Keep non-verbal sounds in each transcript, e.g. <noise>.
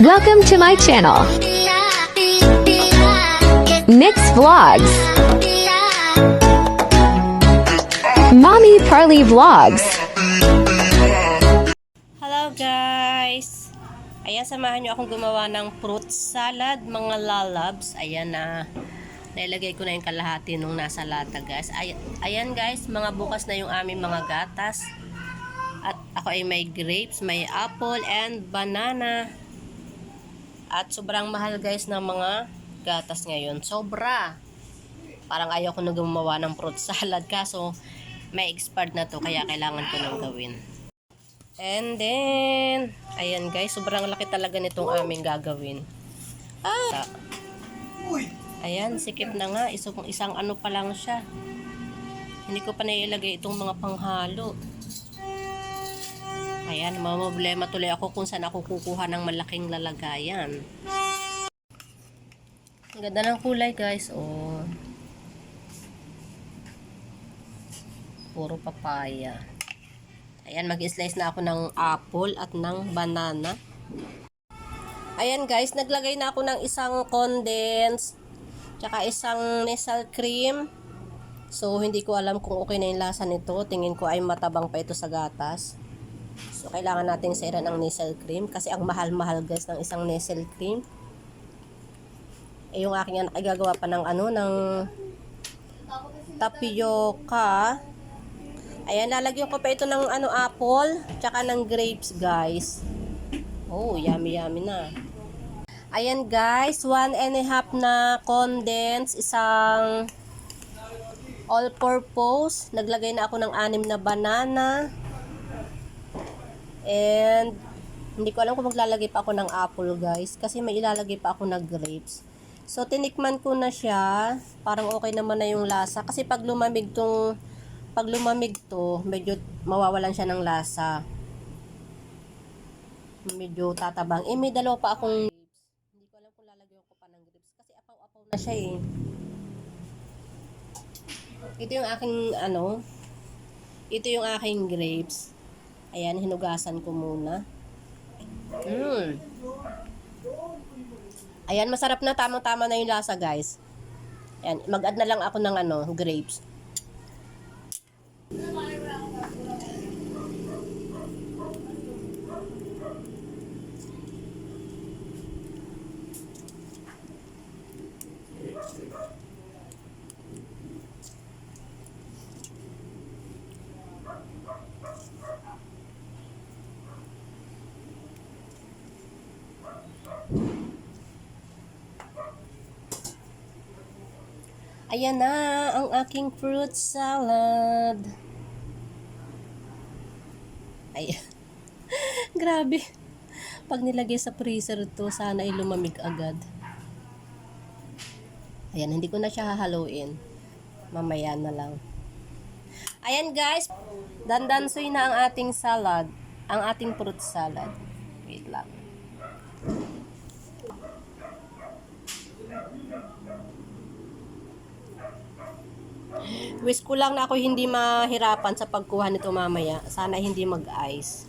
Welcome to my channel, Mix Vlogs. Mommy Parley Vlogs. Hello guys! Ayan, samahan nyo akong gumawa ng fruit salad, mga lalabs. Ayan na. Nailagay ko na yung kalahati nung nasa lata guys. Ayan, ayan guys, mga bukas na yung aming mga gatas. At ako ay may grapes, may apple, and banana. At sobrang mahal guys ng mga gatas ngayon. Sobra! Parang ayaw ko na gumawa ng fruit <laughs> salad kaso may expired na to kaya kailangan ko nang gawin. And then, ayan guys, sobrang laki talaga nitong aming gagawin. Ah! Ayan, sikip na nga. Isang, isang ano pa lang siya. Hindi ko pa nailagay itong mga panghalo. Ayan, problema tuloy ako kung saan ako kukuha ng malaking lalagayan. Ang ganda ng kulay guys, oh. Puro papaya. Ayan, mag-slice na ako ng apple at ng banana. Ayan guys, naglagay na ako ng isang condensed, tsaka isang nasal cream. So, hindi ko alam kung okay na yung lasa nito. Tingin ko ay matabang pa ito sa gatas. So, kailangan natin sairan ng nasal cream kasi ang mahal-mahal guys ng isang nasal cream. Eh, yung aking anak ay gagawa pa ng ano, ng tapioca. Ayan, lalagyan ko pa ito ng ano, apple, tsaka ng grapes, guys. Oh, yummy, yummy na. Ayan, guys, one and a half na condensed, isang all-purpose. Naglagay na ako ng anim na banana. And, hindi ko alam kung maglalagay pa ako ng apple, guys. Kasi may ilalagay pa ako na grapes. So, tinikman ko na siya. Parang okay naman na yung lasa. Kasi pag lumamig tong pag lumamig to, medyo mawawalan siya ng lasa. Medyo tatabang. Eh, may dalawa pa akong grapes. Hindi ko alam kung lalagyan ko pa ng grapes. Kasi apaw-apaw na siya eh. Ito yung aking, ano, ito yung aking grapes. Ayan, hinugasan ko muna. Mmm. Ayan, masarap na. Tamang-tama na yung lasa, guys. Ayan, mag-add na lang ako ng, ano, grapes. Ayan na ang aking fruit salad. Ayan. <laughs> Grabe. Pag nilagay sa freezer to, sana ay lumamig agad. Ayan, hindi ko na siya hahaluin. Mamaya na lang. Ayan guys, dandansoy na ang ating salad. Ang ating fruit salad. Wait lang. Wish ko lang na ako hindi mahirapan sa pagkuha nito mamaya. Sana hindi mag-ice.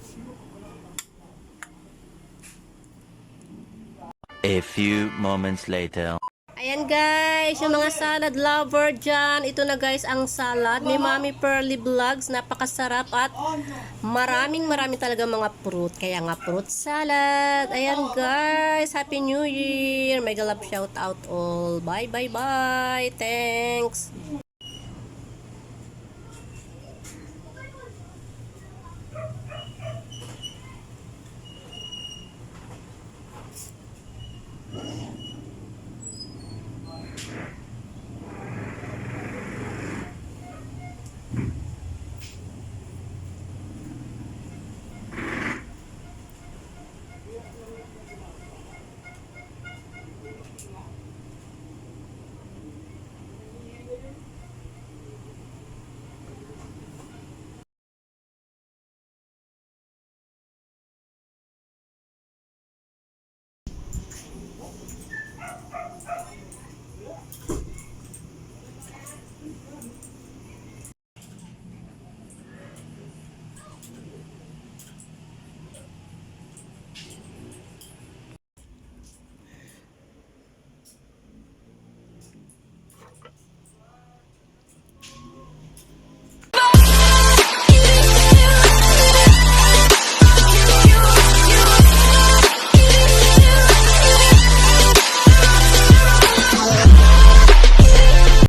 A few moments later. Ayan guys, yung mga salad lover dyan. Ito na guys ang salad. May Mami Pearly Vlogs. Napakasarap at maraming maraming talaga mga fruit. Kaya nga fruit salad. Ayan guys, Happy New Year. Mega love shout out all. Bye bye bye. Thanks.